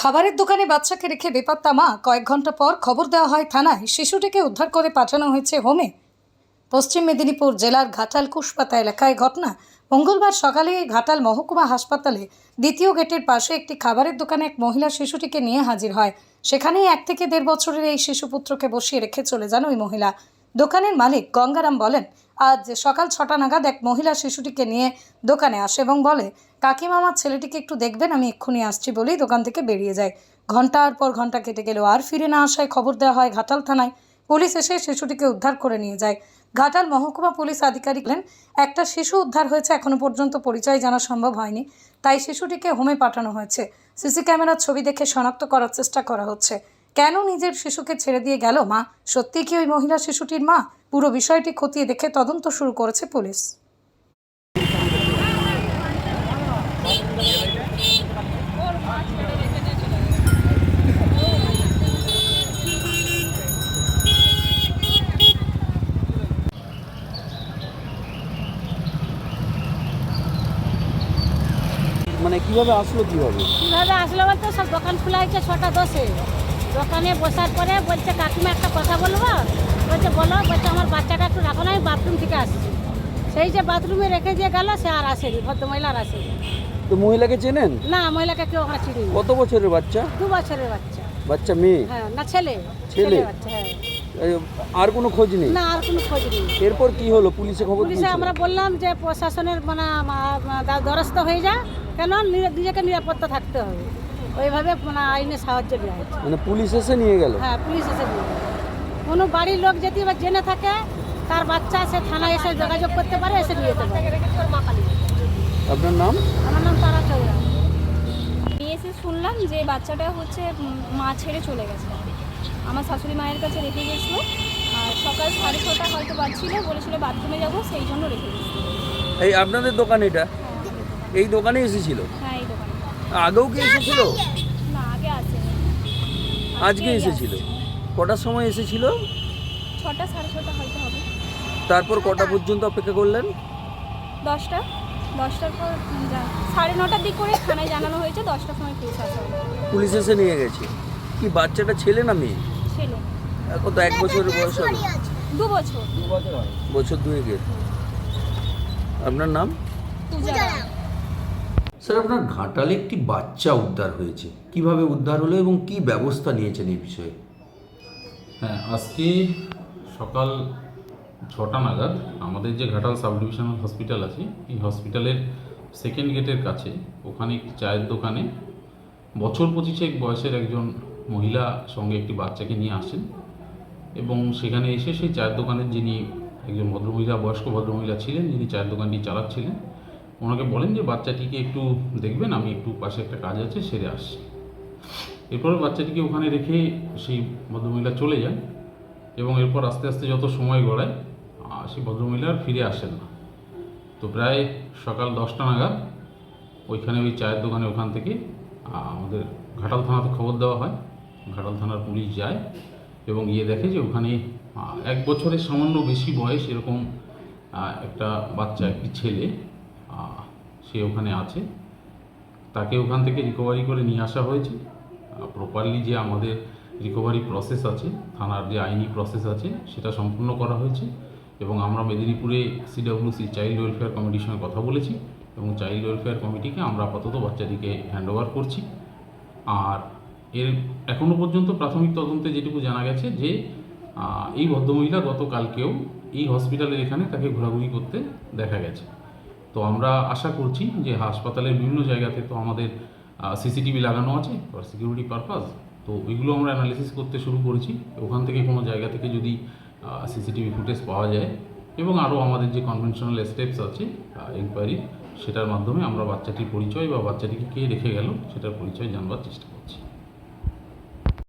খাবারের দোকানে বাচ্চাকে রেখে বেপাত্তা মা কয়েক ঘণ্টা পর খবর দেওয়া হয় থানায়। শিশুটিকে উদ্ধার করে পাঠানো হয়েছে হোমে। পশ্চিম মেদিনীপুর জেলার ঘাটাল কুশপাতা এলাকায় ঘটনা। মঙ্গলবার সকালে ঘাটাল মহকুমা হাসপাতালে দ্বিতীয় গেটের পাশে একটি খাবারের দোকানে এক মহিলা শিশুটিকে নিয়ে হাজির হয়। সেখানেই এক থেকে দেড় বছরের এই শিশুপুত্রকে বসিয়ে রেখে চলে যান ওই মহিলা। দোকানের মালিক গঙ্গারাম বলেন আজ সকাল ছটা নাগাদ এক মহিলা শিশুটিকে নিয়ে দোকানে আসে এবং বলে কাকিমা আমার ছেলেটিকে একটু দেখবেন, আমি এক্ষুনি আসছি বলেই দোকান থেকে বেরিয়ে যায়। ঘণ্টার পর ঘণ্টা কেটে গেলেও আর ফিরে না আসায় খবর দেওয়া হয় ঘাটাল থানায়। পুলিশ এসে শিশুটিকে উদ্ধার করে নিয়ে যায়। ঘাটাল মহকুমা পুলিশ আধিকারিক বলেন, একটা শিশু উদ্ধার হয়েছে এখনও পর্যন্ত পরিচয় জানা সম্ভব হয়নি। তাই শিশুটিকে হোমে পাঠানো হয়েছে। সিসি ক্যামেরার ছবি দেখে শনাক্ত করার চেষ্টা করা হচ্ছে। কেন নিজের শিশুকে ছেড়ে দিয়ে গেল মা? সত্যি কি ওই মহিলা শিশুটির মা? পুরো বিষয়টি খতিয়ে দেখে তদন্ত শুরু করেছে পুলিশ। মানে কীভাবে আসলো কীভাবে? কীভাবে আসলো বলতে? সব দোকান খোলা হয়েছে ছটা দশে। দোকানে বসার পরে বলছে কাকিমা একটা কথা বলব? বলছে বলো। বলছে আমার বাচ্চাটা একটু রাখো না আমি বাথরুম থেকে আসছি। সেই যে বাথরুমে রেখে দিয়ে গেল সে আর আসেনি ভদ্রমহিলা আর আসেনি। তো মহিলাকে চেনেন? না মহিলাকে কেউ আমরা চিনি না। কত বছরের বাচ্চা? দু বছরের বাচ্চা। বাচ্চা মেয়ে? হ্যাঁ না ছেলে। ছেলে? বাচ্চা হ্যাঁ। এই, আর কোনো খোঁজ নেই? না আর কোনো খোঁজ নেই। এরপর কি হলো? পুলিশে খবর পুলিশে আমরা বললাম যে প্রশাসনের মানে মা- মা- দা- দ্বারস্থ হয়ে যা। কেন? নি- নিজেকে নিরাপত্তা থাকতে হবে। ওইভাবে মানে আইনের সাহায্য নেওয়া হচ্ছে। মানে পুলিশ এসে নিয়ে গেল? হ্যাঁ পুলিশ এসে নিয়ে যায়। কোনো বাড়ির লোক যদি এবার জেনে থাকে তার বাচ্চা সে থানায় এসে যোগাযোগ করতে পারে এসে নিয়ে যেতে পারে। আপনার নাম? আমার নাম তারা চৌড়া আমি এসে শুনলাম যে বাচ্চাটা হচ্ছে মা ছেড়ে চলে গেছে। আমার শাশুড়ি মায়ের কাছে রেখে গেছিল। আর সকাল সাড়ে ছটা হয়তো বাজছিল বলেছিল বাথরুমে যাব সেই জন্য রেখে গেছিল। এই আপনাদের দোকান এটা? এই দোকানে এসেছিল? হ্যাঁ আগেও কি এসেছিল? না আগে আসেনি। আজকে আজকেই এসেছিল। কটার সময় এসেছিল? ছটা সাড়ে ছটা হয়তো হবে। তারপর কটা পর্যন্ত অপেক্ষা করলেন? দশটা। দশটার পর যা- সাড়ে নটার দিক করে থানায় জানানো হয়েছে দশটার সময় পুলিশ আসা পুলিশ এসে নিয়ে গেছে। কি বাচ্চাটা ছেলে না মেয়ে? ছেলে। কত এক বছরের বয়স হবে। দু বছর। বছর দুয়েকের। আপনার নাম? পূজা রায়। স্যার, আপনার ঘাটালে একটি বাচ্চা উদ্ধার হয়েছে। কীভাবে উদ্ধার হলো এবং কি ব্যবস্থা নিয়েছেন এই বিষয়ে? হ্যাঁ আজকে সকাল ছটা নাগাদ আমাদের যে ঘাটাল সাব ডিভিশনাল হসপিটাল আছে, এই হসপিটালের সেকেন্ড গেটের কাছে ওখানে একটি চায়ের দোকানে বছর পঁচিশেক বয়সের একজন মহিলা সঙ্গে একটি বাচ্চাকে নিয়ে আসেন এবং সেখানে এসে সেই চায়ের দোকানের যিনি একজন ভদ্রমহিলা, বয়স্ক ভদ্রমহিলা ছিলেন, যিনি চায়ের দোকানটি চালাচ্ছিলেন ওনাকে বলেন যে বাচ্চাটিকে একটু দেখবেন, আমি একটু পাশে একটা কাজ আছে, সেরে আসছি। এরপর বাচ্চাটিকে ওখানে রেখে সেই ভদ্রমহিলা চলে যান এবং এরপর আস্তে আস্তে যত সময় গড়ায় সেই ভদ্রমহিলা আর ফিরে আসেন না। তো প্রায় সকাল দশটা নাগাদ ওইখানে ওই চায়ের দোকানে ওখান থেকে আমাদের ঘাটাল থানাতে খবর দেওয়া হয়। ঘাটাল থানার পুলিশ যায় এবং গিয়ে দেখে যে ওখানে এক বছরের সামান্য বেশি বয়স এরকম একটা বাচ্চা, একটি ছেলে সে ওখানে আছে। তাকে ওখান থেকে রিকভারি করে নিয়ে আসা হয়েছে। প্রপারলি যে আমাদের রিকভারি প্রসেস আছে, থানার যে আইনি প্রসেস আছে, সেটা সম্পূর্ণ করা হয়েছে এবং আমরা মেদিনীপুরে সিডব্লিউসি চাইল্ড ওয়েলফেয়ার কমিটির সঙ্গে কথা বলেছি এবং চাইল্ড ওয়েলফেয়ার কমিটিকে আমরা আপাতত বাচ্চাটিকে হ্যান্ড ওভার করছি। আর এর এখনও পর্যন্ত প্রাথমিক তদন্তে যেটুকু জানা গেছে যে এই ভদ্রমহিলা গতকালকেও এই হসপিটালের এখানে তাকে ঘোরাঘুরি করতে দেখা গেছে। তো আমরা আশা করছি যে হাসপাতালের বিভিন্ন জায়গাতে তো আমাদের সিসিটিভি লাগানো আছে ফর সিকিউরিটি পারপাস তো ওইগুলো আমরা অ্যানালিসিস করতে শুরু করেছি। ওখান থেকে কোনো জায়গা থেকে যদি সিসিটিভি ফুটেজ পাওয়া যায় এবং আরও আমাদের যে কনভেনশনাল স্টেপস আছে এনকোয়ারি সেটার মাধ্যমে আমরা বাচ্চাটির পরিচয় বা বাচ্চাটিকে কে রেখে গেল, সেটার পরিচয় জানবার চেষ্টা